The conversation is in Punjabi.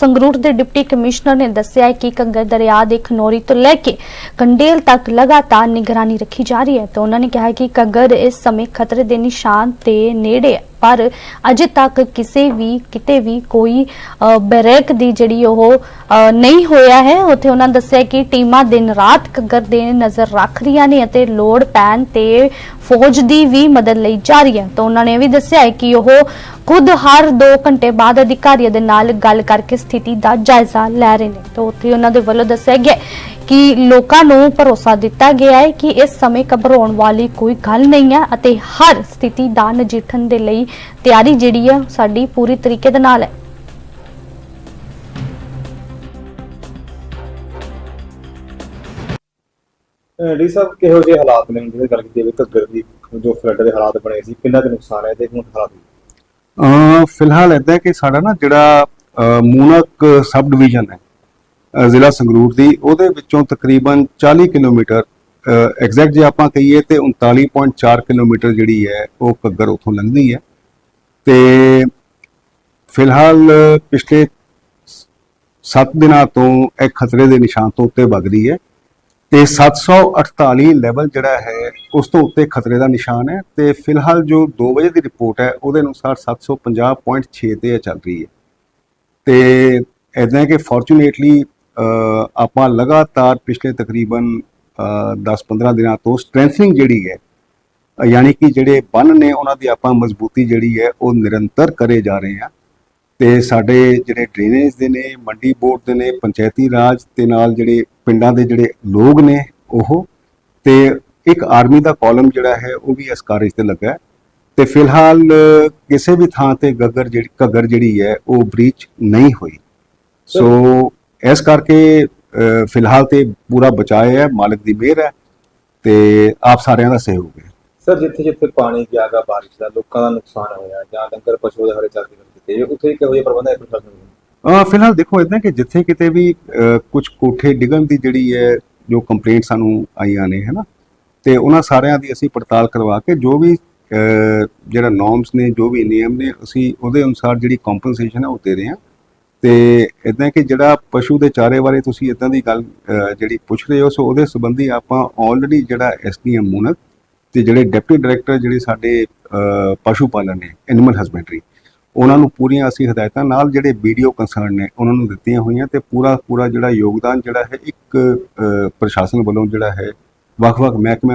ਸੰਗਰੂਰ ਦੇ ਡਿਪਟੀ ਕਮਿਸ਼ਨਰ ਨੇ ਦੱਸਿਆ ਕਿ ਕੰਗਰ ਦਰਿਆ ਦੇ ਖਨੌਰੀ ਤੋਂ ਲੈ ਕੇ ਕੰਡੇਲ ਤੱਕ ਲਗਾਤਾਰ ਨਿਗਰਾਨੀ ਰੱਖੀ ਜਾ ਰਹੀ ਹੈ। ਤੇ ਉਹਨਾਂ ਨੇ ਕਿਹਾ ਕਿ ਕੰਗਰ ਇਸ ਸਮੇਂ ਖਤਰੇ ਦੇ ਨਿਸ਼ਾਨ ਤੇ ਨੇੜੇ ਪਰ ਅਜੇ ਤੱਕ ਕਿਸੇ ਵੀ ਕਿਤੇ ਵੀ ਕੋਈ ਅ, ਦੀ ਜਿਹੜੀ ਉਹ ਨਹੀਂ ਹੋਇਆ ਹੈ। ਉੱਥੇ ਉਹਨਾਂ ਦੱਸਿਆ ਕਿ ਟੀਮਾਂ ਦਿਨ ਰਾਤ ਘੱਗਰ ਦੇ ਨਜ਼ਰ ਰੱਖ ਰਹੀਆਂ ਨੇ ਅਤੇ ਲੋੜ ਪੈਣ ਤੇ ਫੌਜ ਦੀ ਵੀ ਮਦਦ ਲਈ ਜਾ ਰਹੀ ਹੈ। ਤਾਂ ਉਹਨਾਂ ਨੇ ਇਹ ਵੀ ਦੱਸਿਆ ਹੈ ਕਿ ਉਹ ਖੁਦ ਹਰ 2 ਘੰਟੇ ਬਾਅਦ ਅਧਿਕਾਰੀਆਂ ਦੇ ਨਾਲ ਗੱਲ ਕਰਕੇ ਸਥਿਤੀ ਦਾ ਜਾਇਜ਼ਾ ਲੈ ਰਹੇ ਨੇ। ਤਾਂ ਉੱਥੇ ਉਹਨਾਂ ਦੇ ਵੱਲੋਂ ਦੱਸਿਆ ਗਿਆ ਕਿ ਲੋਕਾਂ ਨੂੰ ਭਰੋਸਾ ਦਿੱਤਾ ਗਿਆ ਹੈ ਕਿ ਇਸ ਸਮੇਂ ਘਬਰਾਉਣ ਵਾਲੀ ਕੋਈ ਗੱਲ ਨਹੀਂ ਹੈ ਅਤੇ ਹਰ ਸਥਿਤੀ ਦਾ ਨਜਿੱਠਣ ਦੇ ਲਈ ਤਿਆਰੀ ਜਿਹੜੀ ਹੈ ਸਾਡੀ ਪੂਰੀ ਤਰੀਕੇ ਦੇ ਨਾਲ ਹੈ। ਡੀ ਸਾਹਿਬ, ਕਿਹੋ ਜਿਹੇ ਹਾਲਾਤ ਨੇ ਜਿਹੜੇ ਗੱਲ ਕੀਤੀ ਜਾਵੇ ਘੱਗਰ ਦੀ ਜੋ ਫਲੱਡ ਦੇ ਹਾਲਾਤ ਬਣੇ ਸੀ, ਕਿੰਨਾ ਕੁ ਨੁਕਸਾਨ ਹੈ ਤੇ ਹੁਣ ਹਾਲਾਤ ਫਿਲਹਾਲ ਇਦਾਂ ਕਿ ਸਾਡਾ ਨਾ ਜਿਹੜਾ ਅ, ਮੂਨਕ ਸਬ ਡਿਵੀਜ਼ਨ ਹੈ ਜ਼ਿਲ੍ਹਾ ਸੰਗਰੂਰ ਦੀ ਉਹਦੇ ਵਿੱਚੋਂ ਤਕਰੀਬਨ 40 ਕਿਲੋਮੀਟਰ ਐਗਜ਼ੈਕਟ ਜੇ ਆਪਾਂ ਕਹੀਏ ਤੇ 39.4 ਕਿਲੋਮੀਟਰ ਜਿਹੜੀ ਹੈ ਉਹ ਘੱਗਰ ਉਥੋਂ ਲੰਘਦੀ ਹੈ। ਤੇ ਫਿਲਹਾਲ ਪਿਛਲੇ 7 ਦਿਨਾਂ ਤੋਂ ਇਹ ਖਤਰੇ ਦੇ ਨਿਸ਼ਾਨ ਤੋਂ ਉੱਤੇ ਵਗ ਰਹੀ ਹੈ। ਤੇ 748 ਲੈਵਲ ਜਿਹੜਾ ਹੈ, ਉਸ ਤੋਂ ਉੱਤੇ ਖਤਰੇ ਦਾ ਨਿਸ਼ਾਨ ਹੈ ਤੇ ਫਿਲਹਾਲ ਜੋ 2 ਵਜੇ ਦੀ ਰਿਪੋਰਟ ਹੈ, ਉਹਦੇ ਅਨੁਸਾਰ 750.6 ਤੇ ਚੱਲ ਰਹੀ ਹੈ। ਤੇ ਇਦਾਂ ਕਿ ਫੋਰਚੂਨੇਟਲੀ ਆਪਾਂ ਲਗਾਤਾਰ ਪਿਛਲੇ ਤਕਰੀਬਨ 10-15 ਦਿਨਾਂ ਤੋਂ ਸਟਰੈਂਥਨਿੰਗ ਜਿਹੜੀ ਹੈ, ਯਾਨੀ ਕਿ ਜਿਹੜੇ ਬੰਨ ਨੇ ਉਹਨਾਂ ਦੀ ਆਪਾਂ ਮਜ਼ਬੂਤੀ ਜਿਹੜੀ ਹੈ, ਉਹ ਨਿਰੰਤਰ ਕਰੇ ਜਾ ਰਹੇ ਹਾਂ। ਤੇ ਸਾਡੇ ਜਿਹੜੇ ਡਰੇਨੇਜ ਦੇ ਨੇ, ਮੰਡੀ ਬੋਰਡ ਦੇ ਨੇ, ਪੰਚਾਇਤੀ ਰਾਜ ਤੇ ਨਾਲ ਜਿਹੜੇ ਪਿੰਡਾਂ ਦੇ ਜਿਹੜੇ ਲੋਕ ਨੇ ਉਹ ਤੇ ਇੱਕ ਆਰਮੀ ਦਾ ਕਾਲਮ ਜਿਹੜਾ ਹੈ ਉਹ ਵੀ ਇਸ ਕਾਰਜ ਤੇ ਲੱਗਾ ਹੈ। ਤੇ ਫਿਲਹਾਲ ਕਿਸੇ ਵੀ ਥਾਂ ਤੇ ਗੱਗਰ ਜਿਹੜੀ ਘੱਗਰ ਜਿਹੜੀ ਹੈ ਉਹ ਬ੍ਰੀਚ ਨਹੀਂ ਹੋਈ। ਸੋ ਇਸ ਕਰਕੇ ਫਿਲਹਾਲ ਤੇ ਪੂਰਾ ਬਚਾਅ ਹੈ ਮਾਲਕ ਦੀ ਮਿਹਰ ਹੈ ਤੇ ਆਪ ਸਾਰਿਆਂ ਦਾ ਸਹਿਯੋਗ ਹੈ। ਸਰ ਜਿੱਥੇ ਜਿੱਥੇ ਪਾਣੀ ਗਿਆਗਾ ਬਾਰਿਸ਼ ਦਾ ਲੋਕਾਂ ਦਾ ਨੁਕਸਾਨ ਹੋਇਆ ਜਾਂ ਡੰਗਰ ਪਸ਼ੂ ਦੇ ਹਰੇ ਚੱਲਦੇ ਕੀਤੇ ਉੱਥੇ ਕਿਹੋ ਜਿਹੇ ਪ੍ਰਬੰਧ ਹੈ ਪ੍ਰਸ਼ਾਸਨ ਫਿਲਹਾਲ ਦੇਖੋ ਇਦਾਂ ਕਿ ਜਿੱਥੇ ਕਿਤੇ ਵੀ ਕੁਝ ਕੋਠੇ ਡਿੱਗਣ ਦੀ ਜਿਹੜੀ ਹੈ, ਜੋ ਕੰਪਲੇਂਟ ਸਾਨੂੰ ਆਈਆਂ ਨੇ, ਹੈਨਾ? ਤੇ ਉਹਨਾਂ ਸਾਰਿਆਂ ਦੀ ਅਸੀਂ ਪੜਤਾਲ ਕਰਵਾ ਕੇ ਜੋ ਵੀ ਜਿਹੜਾ ਨੋਰਮਸ ਨੇ, ਜੋ ਵੀ ਨਿਯਮ ਨੇ, ਅਸੀਂ ਉਹਦੇ ਅਨੁਸਾਰ ਜਿਹੜੀ ਕੰਪਨਸੇਸ਼ਨ ਹੈ ਉਹ ਦੇ ਰਹੇ ਹਾਂ। ਤੇ ਇਦਾਂ ਕਿ ਜਿਹੜਾ ਪਸ਼ੂ ਦੇ ਚਾਰੇ ਬਾਰੇ ਤੁਸੀਂ ਇਦਾਂ ਦੀ ਗੱਲ ਜਿਹੜੀ ਪੁੱਛ ਰਹੇ ਹੋ, ਸੋ ਉਹਦੇ ਸੰਬੰਧੀ ਆਪਾਂ ਆਲਰੇਡੀ ਜਿਹੜਾ ਐਸਡੀਐਮ ਮੂਨਕ ਤੇ ਜਿਹੜੇ ਡਿਪਟੀ ਡਾਇਰੈਕਟਰ ਜਿਹੜੇ ਸਾਡੇ ਪਸ਼ੂ ਪਾਲਣ ਨੇ ਐਨੀਮਲ ਹਸਬੈਂਡਰੀ ਉਹਨਾਂ ਨੂੰ ਪੂਰੀਆਂ ਅਸੀਂ ਹਦਾਇਤਾਂ ਨਾਲ ਜਿਹੜੇ ਵੀਡੀਓ ਕੰਸਰਨ ਨੇ ਉਹਨਾਂ ਨੂੰ ਦਿੱਤੀਆਂ ਹੋਈਆਂ ਤੇ ਪੂਰਾ ਪੂਰਾ ਜਿਹੜਾ ਯੋਗਦਾਨ ਜਿਹੜਾ ਹੈ ਇੱਕ ਪ੍ਰਸ਼ਾਸਨ ਵੱਲੋਂ ਜਿਹੜਾ ਹੈ ਵੱਖ-ਵੱਖ ਮਹਿਕਮਿਆਂ ਨੂੰ